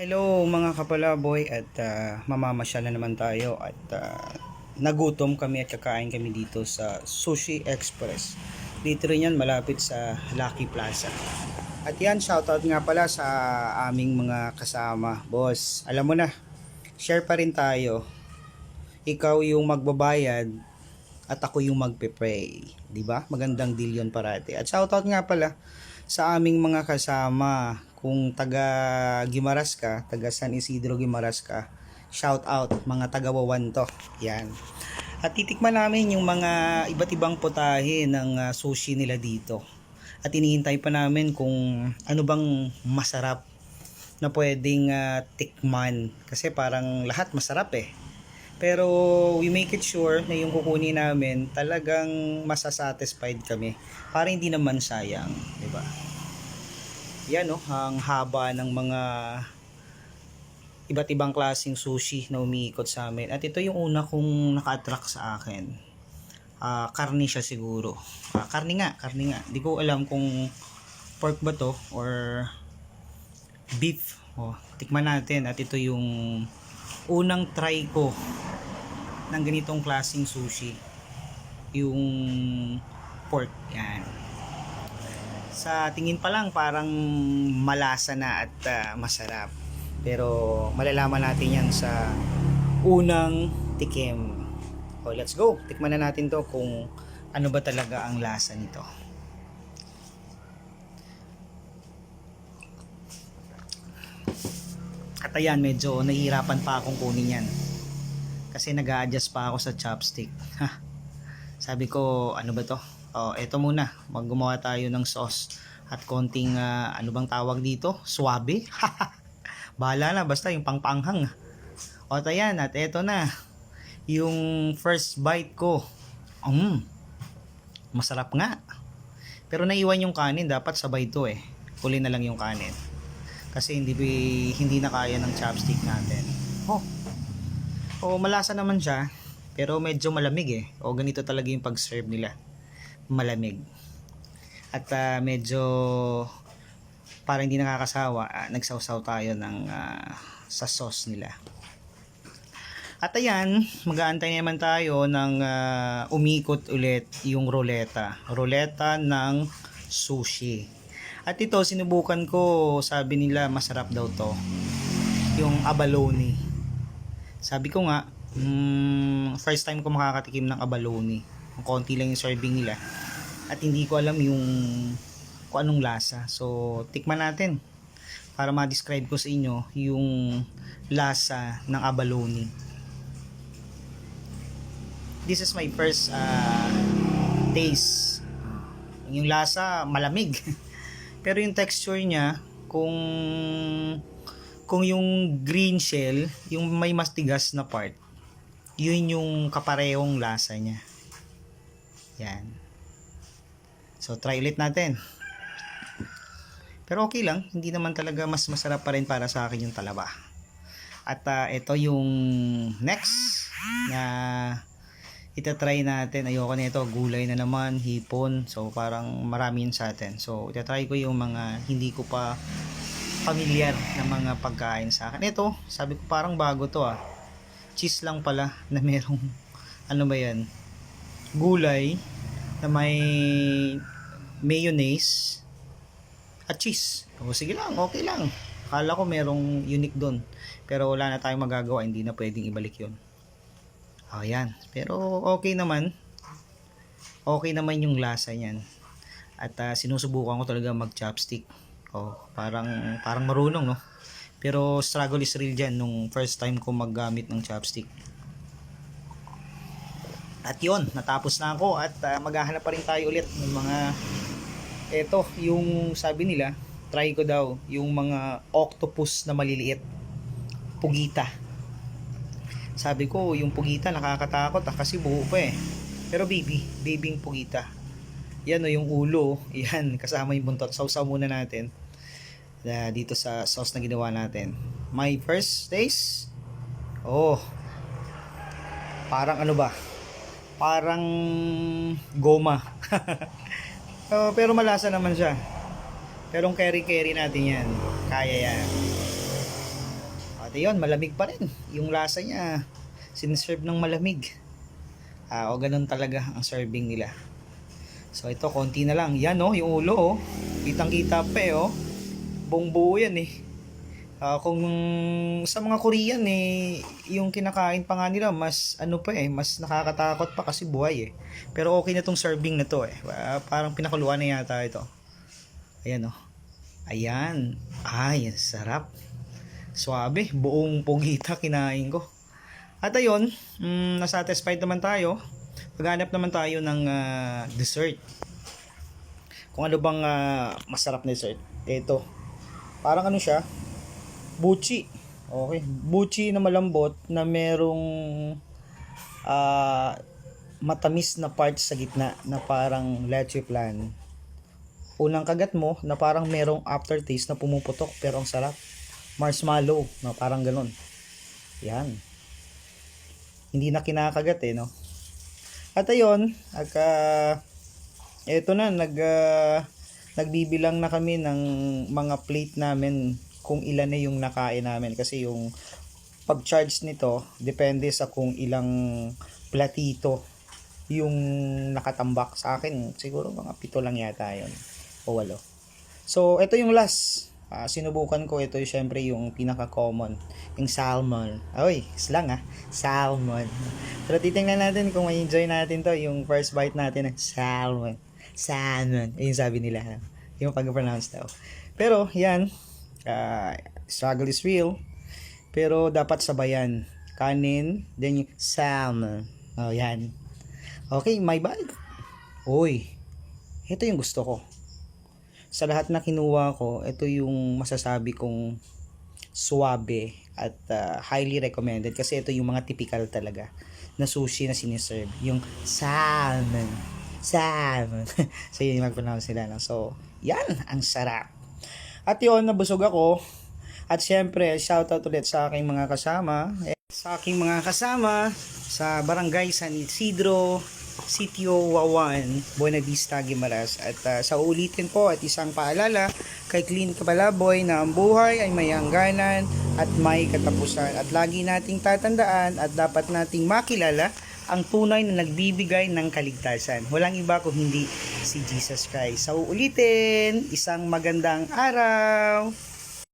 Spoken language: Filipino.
Hello mga kapalaboy at uh, mamamasyal na naman tayo at ah, nagutom kami at kakain kami dito sa Sushi Express. Dito rin yan malapit sa Lucky Plaza. At yan, shoutout nga pala sa aming mga kasama. Boss, alam mo na, share pa rin tayo. Ikaw yung magbabayad at ako yung magpe-pray. ba? Magandang deal yun parati. At shoutout nga pala sa aming mga kasama. Kung taga Gimaras ka, taga San Isidro Gimaras ka, shout out mga taga Wawan to. Yan. At titikman namin yung mga iba't ibang putahe ng ah, sushi nila dito. At inihintay pa namin kung ano bang masarap na pwedeng ah, tikman. Kasi parang lahat masarap eh. Pero we make it sure na yung kukunin namin talagang masasatisfied kami para hindi naman sayang, 'di ba? Yan no, ang haba ng mga iba't ibang klaseng sushi na umiikot sa amin. At ito yung una kong naka-attract sa akin. Ah, karni siya siguro. Ah, karni nga, karni nga. Di ko alam kung pork ba to or beef. Oh, tikman natin at ito yung unang try ko ng ganitong klaseng sushi. Yung pork. Yan. Sa tingin pa lang parang malasa na at ah, masarap. Pero malalaman natin yan sa unang tikim. O let's go. Tikman na natin to kung ano ba talaga ang lasa nito. At ayan, medyo nahihirapan pa akong kunin yan. Kasi nag adjust pa ako sa chopstick. Ha. Sabi ko, ano ba to? Oh, eto muna. Maggumawa tayo ng sauce at konting ah, ano bang tawag dito? Swabe. Bahala na basta yung pangpanghang. O at ayan, at eto na. Yung first bite ko. Mm. Masarap nga. Pero naiwan yung kanin, dapat sabay to eh. Huli na lang yung kanin. Kasi hindi hindi na kaya ng chopstick natin. Oh. Oh, malasa naman siya. Pero medyo malamig eh. O ganito talaga yung pag-serve nila. Malamig. At ah, medyo para hindi nakakasawa, ah, nagsawsaw tayo ng ah, sa sauce nila. At ayan, mag-aantay naman tayo ng ah, umikot ulit yung ruleta. Ruleta ng sushi. At ito, sinubukan ko, sabi nila masarap daw to. Yung abalone. Sabi ko nga, mm, first time ko makakatikim ng abalone. Konti lang yung serving nila. At hindi ko alam yung kung anong lasa. So, tikman natin para ma-describe ko sa inyo yung lasa ng abalone. This is my first uh, taste. Yung lasa, malamig. Pero yung texture niya, kung kung yung green shell, yung may mastigas na part, yun yung kaparehong lasa niya. Yan. So, try ulit natin. Pero okay lang, hindi naman talaga mas masarap pa rin para sa akin yung talaba. At ah, ito yung next na itatry natin. Ayoko na ito, gulay na naman, hipon. So parang marami yun sa atin. So itatry ko yung mga hindi ko pa familiar na mga pagkain sa akin. Ito, sabi ko parang bago to ah. Cheese lang pala na merong ano ba yan? Gulay na may mayonnaise at cheese. O sige lang, okay lang. Akala ko merong unique doon. Pero wala na tayong magagawa, hindi na pwedeng ibalik yon. Oh, yan. Pero okay naman. Okay naman yung lasa niyan. At ah, sinusubukan ko talaga mag-chopstick. Oh, parang parang marunong, no? Pero struggle is real dyan nung first time ko maggamit ng chopstick. At yon natapos na ako at ah, maghahanap pa rin tayo ulit ng mga eto, yung sabi nila, try ko daw yung mga octopus na maliliit. Pugita. Sabi ko, yung pugita nakakatakot ah, kasi buo pa eh. Pero baby, babying pugita. Yan o, yung ulo. Yan, kasama yung buntot. Sausaw muna natin. Na dito sa sauce na ginawa natin. My first taste. Oh. Parang ano ba? Parang goma. Oh, pero malasa naman siya. Pero ang carry-carry natin yan. Kaya yan. At yun, malamig pa rin. Yung lasa niya, siniserve ng malamig. Ah, o ganun talaga ang serving nila. So ito, konti na lang. Yan oh, yung ulo oh. Kitang-kita pa eh oh. Buong buo yan eh. Ah, kung sa mga Korean eh, yung kinakain pa nga nila, mas ano pa eh, mas nakakatakot pa kasi buhay eh. Pero okay na tong serving na to eh. Ah, parang pinakuluan na yata ito. Ayan oh. Ayan. Ay, sarap. Suabe, buong pugita kinain ko. At ayun, mm, nasatisfied naman tayo. Maghanap naman tayo ng ah, dessert. Kung ano bang ah, masarap na dessert. Ito. Parang ano siya? Buchi. Okay. Buchi na malambot na merong ah, matamis na part sa gitna na parang leche flan. Unang kagat mo na parang merong aftertaste na pumuputok pero ang sarap. Marshmallow na parang ganun. Yan. Hindi na kinakagat eh, no? At ayun, aka eto na nag ah, nagbibilang na kami ng mga plate namin kung ilan na yung nakain namin. Kasi yung pag-charge nito depende sa kung ilang platito yung nakatambak. Sa akin siguro mga pito lang yata yun o walo. So ito yung last. Ah, sinubukan ko ito yung syempre yung pinaka common yung salmon. Oy slang ah. Salmon. Pero titingnan natin kung may enjoy natin to yung first bite natin ng salmon. Salmon. Yung sabi nila. Yung pag-pronounce daw. Pero yan ah, struggle is real pero dapat sabayan kanin then salmon oh yan okay my bite Uy, ito yung gusto ko. Sa lahat na kinuha ko, ito yung masasabi kong suwabe at ah, highly recommended kasi ito yung mga typical talaga na sushi na siniserve. Yung salmon. Salmon. so yun yung mag-pronounce nila. No? So, yan. Ang sarap. At yun, nabusog ako. At syempre, shoutout ulit sa aking mga kasama. Sa aking mga kasama sa Barangay San Isidro, Sitio Wawan, Buena Vista, Guimaras. At ah, sa ulitin po at isang paalala kay Clean Kabalaboy na ang buhay ay may hangganan at may katapusan. At lagi nating tatandaan at dapat nating makilala ang tunay na nagbibigay ng kaligtasan. Walang iba kung hindi si Jesus Christ. Sa uulitin, isang magandang araw!